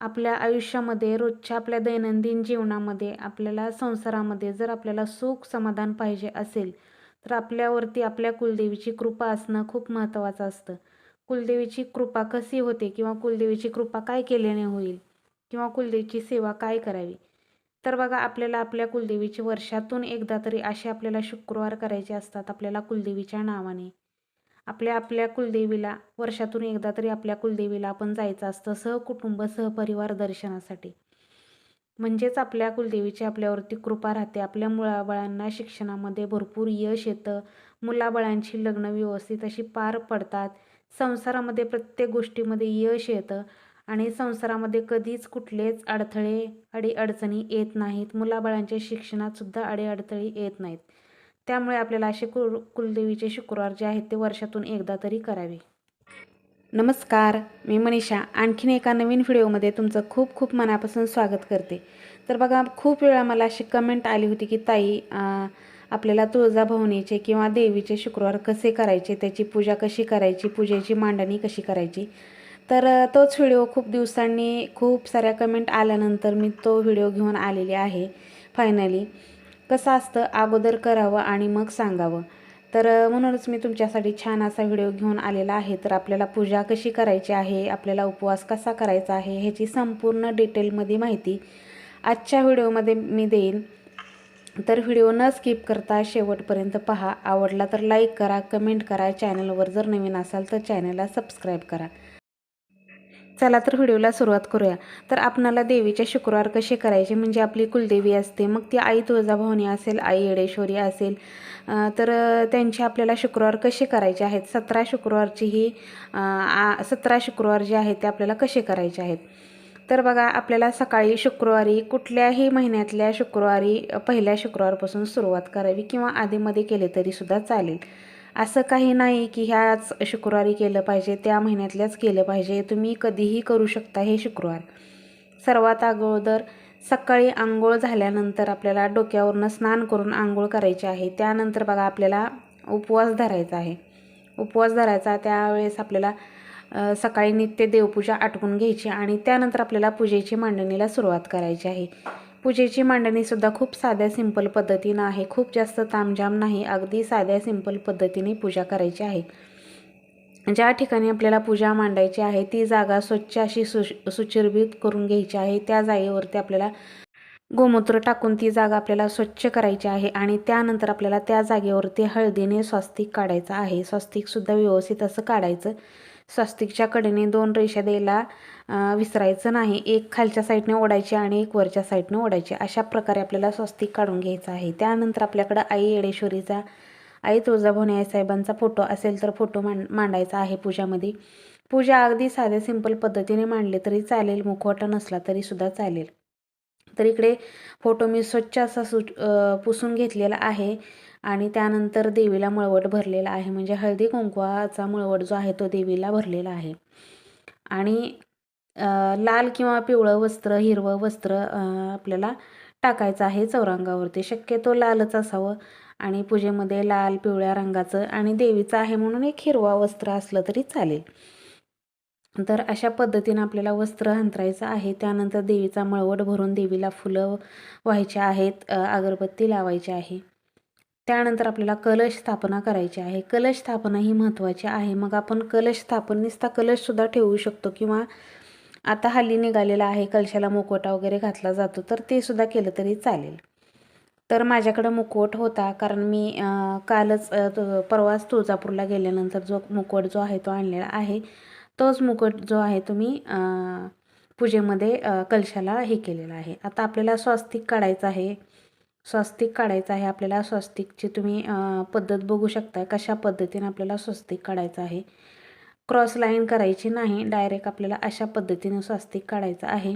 आपल्या आयुष्यामध्ये रोजच्या आपल्या दैनंदिन जीवनामध्ये आपल्याला संसारामध्ये जर आपल्याला सुख समाधान पाहिजे असेल तर आपल्यावरती आपल्या कुलदेवीची कृपा असणं खूप महत्त्वाचं असतं. कुलदेवीची कृपा कशी होते किंवा कुलदेवीची कृपा काय केल्याने होईल किंवा कुलदेवीची सेवा काय करावी? तर बघा आपल्याला आपल्या कुलदेवीची वर्षातून एकदा तरी असे आपल्याला शुक्रवार करायचे असतात आपल्याला कुलदेवीच्या नावाने. आपल्या आपल्या कुलदेवीला वर्षातून एकदा तरी आपल्या कुलदेवीला आपण जायचं असतं सहकुटुंब सहपरिवार दर्शनासाठी. म्हणजेच आपल्या कुलदेवीची आपल्यावरती कृपा राहते. आपल्या मुलाबाळांना शिक्षणामध्ये भरपूर यश येतं. मुलाबाळांची लग्न व्यवस्थित अशी पार पडतात. संसारामध्ये प्रत्येक गोष्टीमध्ये यश येतं आणि संसारामध्ये कधीच कुठलेच अडथळे अडी अडचणी येत नाहीत. मुलाबाळांच्या शिक्षणातसुद्धा अडीअडथळे येत नाहीत. त्यामुळे आपल्याला असे कुल कुलदेवीचे शुक्रवार जे आहेत ते वर्षातून एकदा तरी करावे. नमस्कार मी मनीषा. आणखीन एका नवीन व्हिडिओमध्ये तुमचं खूप खूप मनापासून स्वागत करते. तर बघा खूप वेळा मला अशी कमेंट आली होती की ताई आपल्याला तुळजाभवनीचे किंवा देवीचे शुक्रवार कसे करायचे? त्याची पूजा कशी करायची? पूजेची मांडणी कशी करायची? तर तोच व्हिडिओ खूप दिवसांनी खूप साऱ्या कमेंट आल्यानंतर मी तो व्हिडिओ घेऊन आलेली आहे फायनली कसं असतं अगोदर करावं आणि मग सांगावं. तर म्हणूनच मी तुमच्यासाठी छान असा व्हिडिओ घेऊन आलेला आहे. तर आपल्याला पूजा कशी करायची आहे आपल्याला उपवास कसा करायचा आहे ह्याची संपूर्ण डिटेलमध्ये माहिती आजच्या व्हिडिओमध्ये मी देईन. तर व्हिडिओ न स्किप करता शेवटपर्यंत पहा. आवडला तर लाईक करा कमेंट करा. चॅनलवर जर नवीन असाल तर चॅनलला सबस्क्राईब करा. चला तर व्हिडिओला सुरुवात करूया. तर आपणाला देवीचे शुक्रवार कसे करायचे? म्हणजे आपली कुलदेवी असते मग ती आई तुळजाभवानी असेल आई येडेश्वरी असेल तर त्यांचे आपल्याला शुक्रवार कसे करायचे आहेत? सतरा शुक्रवारची ही सतरा शुक्रवार जे आहेत ते आपल्याला कसे करायचे आहेत? तर बघा आपल्याला सकाळी शुक्रवारी कुठल्याही महिन्यातल्या शुक्रवारी पहिल्या शुक्रवारपासून सुरुवात करावी किंवा आधीमध्ये केले तरीसुद्धा चालेल. असं काही नाही की ह्याच शुक्रवारी केलं पाहिजे त्या महिन्यातल्याच केलं पाहिजे. तुम्ही कधीही करू शकता हे शुक्रवार. सर्वात अगोदर सकाळी आंघोळ झाल्यानंतर आपल्याला डोक्यावरनं स्नान करून आंघोळ करायची आहे. त्यानंतर बघा आपल्याला उपवास धरायचा आहे. उपवास धरायचा त्यावेळेस आपल्याला सकाळी नित्य देवपूजा आटवून घ्यायची आणि त्यानंतर आपल्याला पूजेची मांडणीला सुरुवात करायची आहे. पूजेची मांडणीसुद्धा खूप साध्या सिंपल पद्धतीनं आहे. खूप जास्त तामजाम नाही. अगदी साध्या सिंपल पद्धतीने पूजा करायची आहे. ज्या ठिकाणी आपल्याला पूजा मांडायची आहे ती जागा स्वच्छ अशी सु सुचिर्भित करून घ्यायची आहे. त्या जागेवरती आपल्याला गोमूत्र टाकून ती जागा आपल्याला स्वच्छ करायची आहे आणि त्यानंतर आपल्याला त्या जागेवरती हळदीने स्वस्तिक काढायचं आहे. स्वस्तिकसुद्धा व्यवस्थित असं काढायचं. स्वस्तिकच्या कडेने दोन रेषा द्यायला विसरायचं नाही. एक खालच्या साईडने ओढायची आणि एक वरच्या साईडने ओढायची. अशा प्रकारे आपल्याला स्वस्तिक काढून घ्यायचं आहे. त्यानंतर आपल्याकडं आई येडेश्वरीचा आई तुळजाभवानी आई साहेबांचा फोटो असेल तर फोटो मांड मांडायचा आहे पूजामध्ये. पूजा अगदी साध्या सिंपल पद्धतीने मांडले तरी चालेल. मुखवटा नसला तरीसुद्धा चालेल. तर इकडे फोटो मी स्वच्छ असा सु पुसून घेतलेला आहे. आणि त्यानंतर देवीला मळवट भरलेला आहे. म्हणजे हळदी कुंकवाचा मळवट जो आहे तो देवीला भरलेला आहे. आणि लाल किंवा पिवळं वस्त्र हिरवं वस्त्र आपल्याला टाकायचं आहे चौरंगावरती. शक्यतो लालच असावं. आणि पूजेमध्ये लाल पिवळ्या रंगाचं आणि देवीचं आहे म्हणून एक हिरवा वस्त्र असलं तरी चालेल. तर अशा पद्धतीनं आपल्याला वस्त्र अंतरायचं आहे. त्यानंतर देवीचा मळवट भरून देवीला फुलं व्हायचे आहेत अगरबत्ती लावायची आहे. त्यानंतर आपल्याला कलश स्थापना करायची आहे. कलश स्थापना ही महत्त्वाची आहे. मग आपण कलश स्थापन निसता कलशसुद्धा ठेवू शकतो किंवा आता हल्ली निघालेला आहे कलशाला मुकवटा वगैरे घातला जातो तर ते सुद्धा केलं तरी चालेल. तर माझ्याकडं मुखवट होता कारण मी कालच परवाच तुळजापूरला गेल्यानंतर जो मुखवट जो आहे तो आणलेला आहे तोच मुकट जो आहे तुम्ही पूजेमध्ये कलशाला हे केलेला आहे. आता आपल्याला स्वास्तिक काढायचं आहे. स्वस्तिक काढायचं आहे आपल्याला स्वस्तिकची तुम्ही पद्धत बघू शकता कशा पद्धतीने आपल्याला स्वस्तिक काढायचं आहे. क्रॉस लाईन करायची नाही डायरेक्ट आपल्याला अशा पद्धतीने स्वस्तिक काढायचं आहे.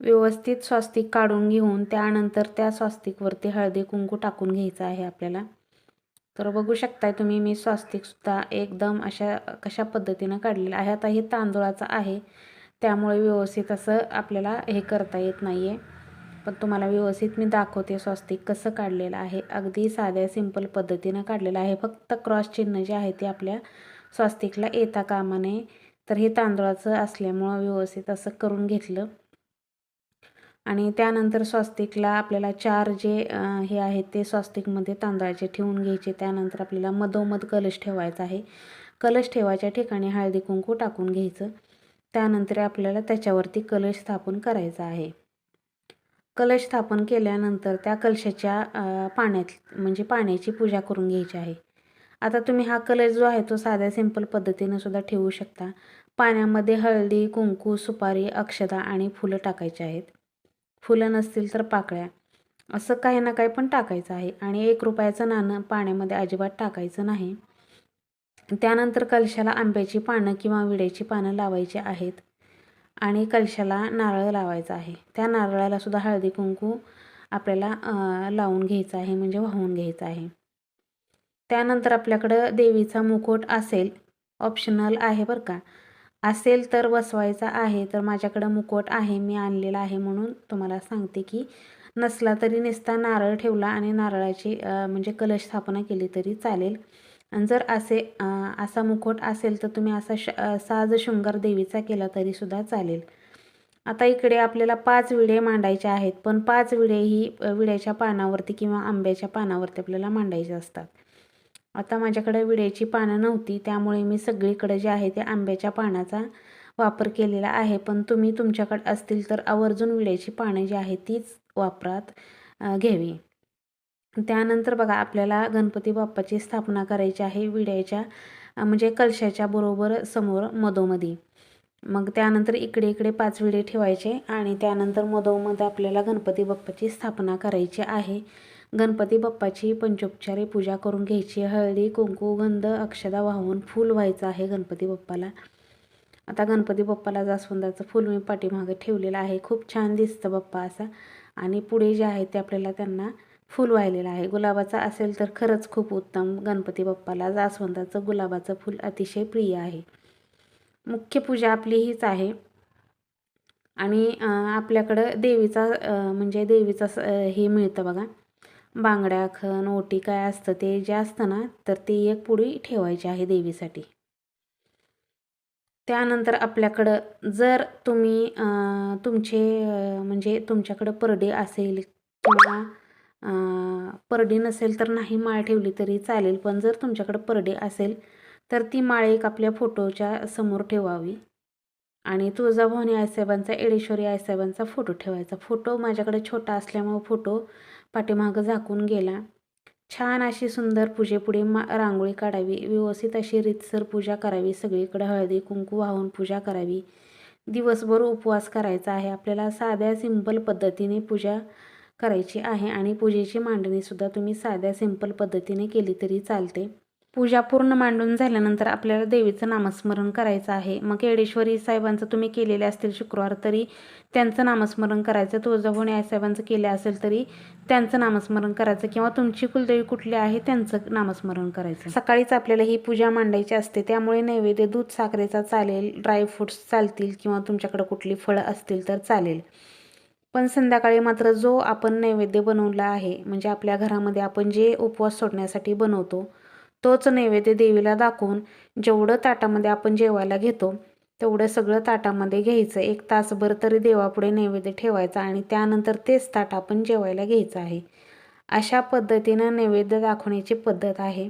व्यवस्थित स्वस्तिक काढून घेऊन त्यानंतर त्या स्वस्तिकवरती हळदी कुंकू टाकून घ्यायचं आहे आपल्याला. तर बघू शकताय तुम्ही मी स्वस्तिकसुद्धा एकदम अशा कशा पद्धतीनं काढलेलं आहे. आता हे तांदुळाचं आहे त्यामुळे व्यवस्थित असं आपल्याला हे करता येत नाही आहे पण तुम्हाला व्यवस्थित मी दाखवते स्वस्तिक कसं काढलेलं आहे. अगदी साध्या सिंपल पद्धतीनं काढलेलं आहे. फक्त क्रॉस चिन्ह जे आहे ते आपल्या स्वस्तिकला येता कामा नये. तर हे तांदळाचं असल्यामुळं व्यवस्थित असं करून घेतलं. आणि त्यानंतर स्वस्तिकला आपल्याला चार जे हे आहेत ते स्वस्तिकमध्ये तांदळाचे ठेवून घ्यायचे. त्यानंतर आपल्याला मधोमध कलश ठेवायचा आहे. कलश ठेवायच्या ठिकाणी हळदी कुंकू टाकून घ्यायचं. त्यानंतर आपल्याला त्याच्यावरती कलश स्थापन करायचा आहे. कलश स्थापन केल्यानंतर त्या कलशाच्या पाण्यात म्हणजे पाण्याची पूजा करून घ्यायची आहे. आता तुम्ही हा कलश जो आहे तो साध्या सिंपल पद्धतीनं सुद्धा ठेवू शकता. पाण्यामध्ये हळदी कुंकू सुपारी अक्षदा आणि फुलं टाकायची आहेत. फुलं नसतील तर पाकळ्या. असं काही ना काही पण टाकायचं आहे आणि एक रुपयाचं नाणं पाण्यामध्ये अजिबात टाकायचं नाही. त्यानंतर कलशाला आंब्याची पानं किंवा विड्याची पानं लावायची आहेत. आणि कलशाला नारळ लावायचा आहे. त्या नारळाला सुद्धा हळदी कुंकू आपल्याला लावून घ्यायचं आहे म्हणजे वाहून घ्यायचं आहे. त्यानंतर आपल्याकडं देवीचा मुकुट असेल ऑप्शनल आहे बरं का. असेल तर बसवायचा आहे तर माझ्याकडं मुकुट आहे मी आणलेला आहे म्हणून तुम्हाला सांगते की नसला तरी नेसता नारळ ठेवला आणि नारळाची म्हणजे कलश स्थापना केली तरी चालेल. आणि जर असे असा मुकुट असेल तर तुम्ही असा श साज शृंगार देवीचा केला तरीसुद्धा चालेल. आता इकडे आपल्याला पाच विडे मांडायचे आहेत पण पाच विडे ही विड्याच्या पानावरती किंवा आंब्याच्या पानावरती आपल्याला मांडायचे असतात. आता माझ्याकडे विड्याची पानं नव्हती त्यामुळे मी सगळीकडे जे आहे ते आंब्याच्या पानाचा वापर केलेला आहे. पण तुम्ही तुमच्याकडे असतील तर आवर्जून विड्याची पानं जी आहेत तीच वापरात घ्यावी. त्यानंतर बघा आपल्याला गणपती बाप्पाची स्थापना करायची आहे विड्याच्या म्हणजे कलशाच्या बरोबर समोर मधोमधी. मग त्यानंतर इकडे इकडे पाच विडे ठेवायचे आणि त्यानंतर मधोमध आपल्याला गणपती बाप्पाची स्थापना करायची आहे. गणपती बाप्पाची पंचोपचारी पूजा करून घ्यायची. हळदी कुंकू गंध अक्षदा वाहून फूल व्हायचं आहे गणपती बाप्पाला. आता गणपती बाप्पाला जास्वंदाचं फूल मी पाठीमागे ठेवलेलं आहे. खूप छान दिसतं बाप्पा असा. आणि पुढे जे आहे ते आपल्याला त्यांना फूल वाहिलेलं आहे. गुलाबाचं असेल तर खरंच खूप उत्तम. गणपती बाप्पाला जास्वंदाचं गुलाबाचं फूल अतिशय प्रिय आहे. मुख्य पूजा आपली हीच आहे. आणि आपल्याकडं देवीचा म्हणजे देवीचा हे मिळतं बघा. बांगड्या खण ओटी काय असतं ते जे असतं ना तर ते एक पुडी ठेवायची आहे देवीसाठी. त्यानंतर आपल्याकडं जर तुम्ही तुमचे म्हणजे तुमच्याकडं परडे असेल किंवा परडी नसेल तर नाही माळ ठेवली तरी चालेल पण जर तुमच्याकडं परडी असेल तर ती माळ एक आपल्या फोटोच्या समोर ठेवावी. आणि तुळजाभवानी आईसाहेबांचा एडेश्वरी आईसाहेबांचा फोटो ठेवायचा. फोटो माझ्याकडे छोटा असल्यामुळं फोटो पाठीमागं झाकून गेला. छान अशी सुंदर पूजेपुढे मा रांगोळी काढावी. व्यवस्थित अशी रीतसर पूजा करावी. सगळीकडे हळदी कुंकू वाहून पूजा करावी. दिवसभर उपवास करायचा आहे. आपल्याला साध्या सिंपल पद्धतीने पूजा करायची आहे आणि पूजेची मांडणीसुद्धा तुम्ही साध्या सिंपल पद्धतीने केली तरी चालते. पूजा पूर्ण मांडून झाल्यानंतर आपल्याला देवीचं नामस्मरण करायचं आहे. मग येडेश्वरी साहेबांचं तुम्ही केलेले असतील शुक्रवार तरी त्यांचं नामस्मरण करायचं. तुळजाभवानी आई साहेबांचं केले असेल तरी त्यांचं नामस्मरण करायचं किंवा तुमची कुलदेवी कुठली आहे त्यांचं नामस्मरण करायचं. सकाळीच आपल्याला ही पूजा मांडायची असते. त्यामुळे नैवेद्य दूध साखरेचा चालेल ड्रायफ्रूट्स चालतील किंवा तुमच्याकडे कुठली फळं असतील तर चालेल. पण संध्याकाळी मात्र जो आपण नैवेद्य बनवला आहे म्हणजे आपल्या घरामध्ये आपण जे उपवास सोडण्यासाठी बनवतो तोच नैवेद्य देवीला दाखवून जेवढं ताटामध्ये आपण जेवायला घेतो तेवढं सगळं ताटामध्ये घ्यायचं. एक तासभर तरी देवापुढे नैवेद्य ठेवायचा आणि त्यानंतर तेच ताट आपण जेवायला घ्यायचं आहे. अशा पद्धतीनं नैवेद्य दाखवण्याची पद्धत आहे.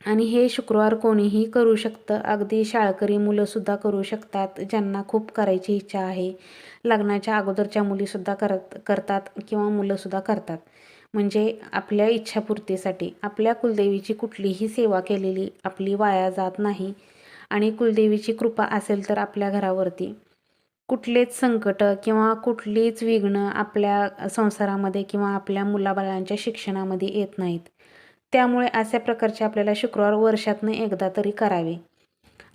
आणि हे शुक्रवार कोणीही करू शकतं. अगदी शाळकरी मुलंसुद्धा करू शकतात ज्यांना खूप करायची इच्छा आहे. लग्नाच्या अगोदरच्या मुलीसुद्धा करत करतात किंवा मुलंसुद्धा करतात. म्हणजे आपल्या इच्छापूर्तीसाठी आपल्या कुलदेवीची कुठलीही सेवा केलेली आपली वाया जात नाही आणि कुलदेवीची कृपा असेल तर आपल्या घरावरती. कुठलेच संकट किंवा कुठलीच विघ्न आपल्या संसारामध्ये किंवा आपल्या मुलाबाळांच्या शिक्षणामध्ये येत नाहीत. त्यामुळे अशा प्रकारचे आपल्याला शुक्रवार वर्षातनं एकदा तरी करावे.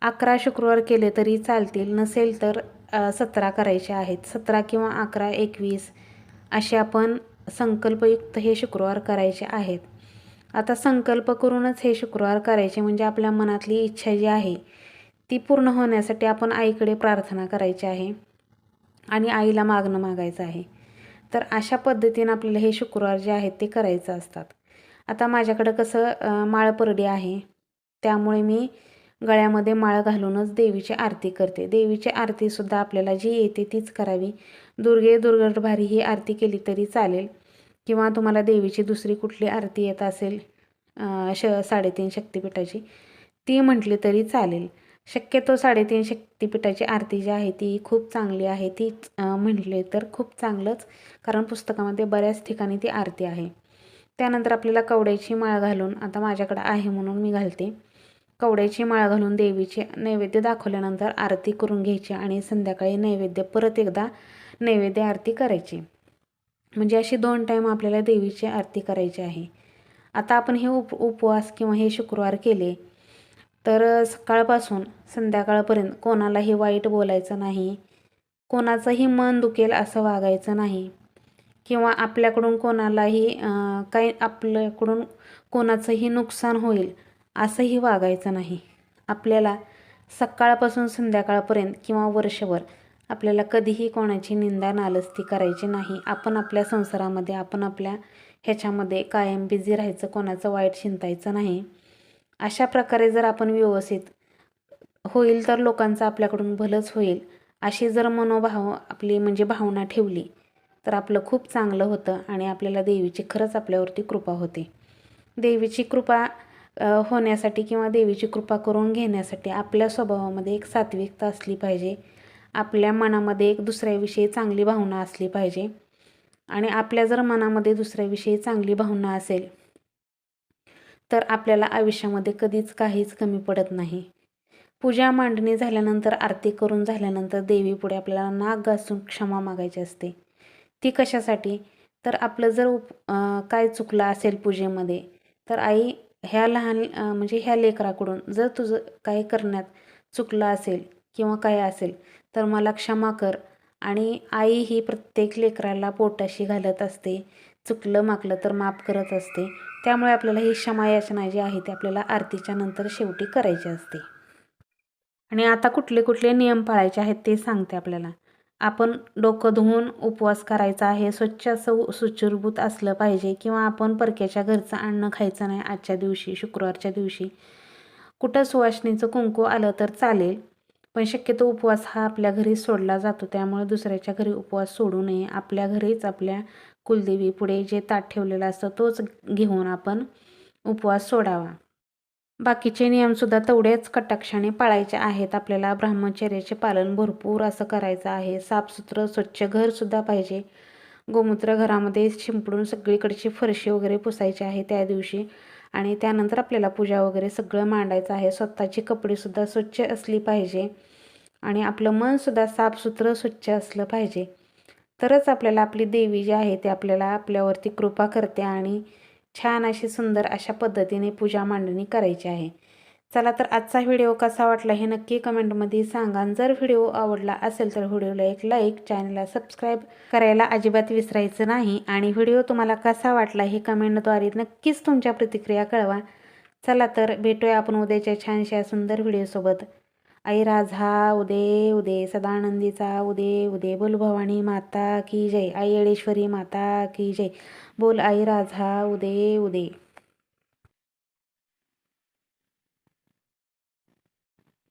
अकरा शुक्रवार केले तरी चालतील नसेल तर सतरा करायचे आहेत. सतरा किंवा अकरा एकवीस असे आपण संकल्पयुक्त हे शुक्रवार करायचे आहेत. आता संकल्प करूनच हे शुक्रवार करायचे म्हणजे आपल्या मनातली इच्छा जी आहे ती पूर्ण होण्यासाठी आपण आईकडे प्रार्थना करायची आहे आणि आईला मागणं मागायचं आहे. तर अशा पद्धतीनं आपल्याला हे शुक्रवार जे आहेत ते करायचं असतात. आता माझ्याकडं कसं माळ माळपरडी आहे. त्यामुळे मी गळ्यामध्ये माळ घालूनच देवीची आरती करते. देवीची आरतीसुद्धा आपल्याला जी येते तीच करावी. दुर्गे दुर्गटभारी ही आरती केली तरी चालेल. किंवा तुम्हाला देवीची दुसरी कुठली आरती येत असेल श साडेतीन शक्तिपीठाची ती म्हटली तरी चालेल. शक्यतो साडेतीन शक्तिपीठाची आरती जी आहे ती खूप चांगली आहे. ती म्हटली म्हटले तर खूप चांगलंच. कारण पुस्तकामध्ये बऱ्याच ठिकाणी ती आरती आहे. त्यानंतर आपल्याला कवड्याची माळ घालून आता माझ्याकडे आहे म्हणून मी घालते. कवड्याची माळ घालून देवीचे नैवेद्य दाखवल्यानंतर आरती करून घ्यायची आणि संध्याकाळी नैवेद्य परत एकदा नैवेद्य आरती करायची. म्हणजे अशी दोन टाईम आपल्याला देवीची आरती करायची आहे. आता आपण हे उप उपवास किंवा हे शुक्रवार केले तर सकाळपासून संध्याकाळपर्यंत कोणालाही वाईट बोलायचं नाही. कोणाचंही मन दुखेल असं वागायचं नाही. किंवा आपल्याकडून कोणालाही काही आपल्याकडून कोणाचंही नुकसान होईल असंही वागायचं नाही. आपल्याला सकाळपासून संध्याकाळपर्यंत किंवा वर्षभर आपल्याला कधीही कोणाची निंदा नालस्ती करायची नाही. आपण आपल्या संसारामध्ये आपण आपल्या ह्याच्यामध्ये कायम बिझी राहायचं कोणाचं वाईट चिंतायचं नाही. अशा प्रकारे जर आपण व्यवस्थित होईल तर लोकांचं आपल्याकडून भलंच होईल. अशी जर मनोभाव आपली म्हणजे भावना ठेवली तर आपलं खूप चांगलं होतं आणि आपल्याला देवीची खरंच आपल्यावरती कृपा होते. देवीची कृपा होण्यासाठी किंवा देवीची कृपा करून घेण्यासाठी आपल्या स्वभावामध्ये एक सात्विकता असली पाहिजे. आपल्या मनामध्ये एक दुसऱ्याविषयी चांगली भावना असली पाहिजे. आणि आपल्या जर मनामध्ये दुसऱ्याविषयी चांगली भावना असेल तर आपल्याला आयुष्यामध्ये कधीच काहीच कमी पडत नाही. पूजा मांडणी झाल्यानंतर आरती करून झाल्यानंतर देवीपुढे आपल्याला नाक घासून क्षमा मागायची असते. ती कशासाठी? तर आपलं जर उप काय चुकलं असेल पूजेमध्ये तर आई ह्या लहान म्हणजे ह्या लेकराकडून जर तुझं काही करण्यात चुकलं असेल किंवा काय असेल तर मला क्षमा कर. आणि आई ही प्रत्येक लेकराला पोटाशी घालत असते चुकलं माकलं तर माफ करत असते. त्यामुळे आपल्याला ही क्षमा याचना जी आहे ती आपल्याला आरतीच्या नंतर शेवटी करायची असते. आणि आता कुठले कुठले नियम पाळायचे आहेत ते सांगते आपल्याला. आपण डोकं धुवून उपवास करायचा आहे स्वच्छ असं सुचुरभूत असलं पाहिजे किंवा आपण परक्याच्या घरचं अन्न खायचं नाही आजच्या दिवशी शुक्रवारच्या दिवशी. कुठं सुवासणीचं कुंकू आलं तर चालेल पण शक्यतो उपवास हा आपल्या घरी सोडला जातो त्यामुळे दुसऱ्याच्या घरी उपवास सोडू नये. आपल्या घरीच आपल्या कुलदेवी पुढे जे ताट ठेवलेलं असतं तोच घेऊन आपण उपवास सोडावा. बाकीचे नियमसुद्धा तेवढेच कटाक्षाने पाळायचे आहेत. आपल्याला ब्रह्मचर्याचे पालन भरपूर असं करायचं आहे. साफसुथरं स्वच्छ घरसुद्धा पाहिजे. गोमूत्र घरामध्ये शिंपडून सगळीकडची फरशी वगैरे पुसायची आहे त्या दिवशी. आणि त्यानंतर आपल्याला पूजा वगैरे सगळं मांडायचं आहे. स्वतःची कपडेसुद्धा स्वच्छ असली पाहिजे. आणि आपलं मनसुद्धा साफसुथरं स्वच्छ असलं पाहिजे. तरच आपल्याला आपली देवी जी आहे ती आपल्याला आपल्यावरती कृपा करते आणि छान अशी सुंदर अशा पद्धतीने पूजा मांडणी करायची आहे. चला तर आजचा व्हिडिओ कसा वाटला हे नक्की कमेंटमध्ये सांगा. जर व्हिडिओ आवडला असेल तर व्हिडिओला एक लाईक चॅनलला सबस्क्राईब करायला अजिबात विसरायचं नाही. आणि व्हिडिओ तुम्हाला कसा वाटला हे कमेंटद्वारे नक्कीच तुमच्या प्रतिक्रिया कळवा. चला तर भेटूया आपण उद्याच्या छानशा सुंदर व्हिडिओसोबत. आई राझा उदे उदे सदानंदीचा उदे उदे बोल भवानी माता की जय. आई येळेश्वरी माता की जय. बोल आई राजा उदे उदे.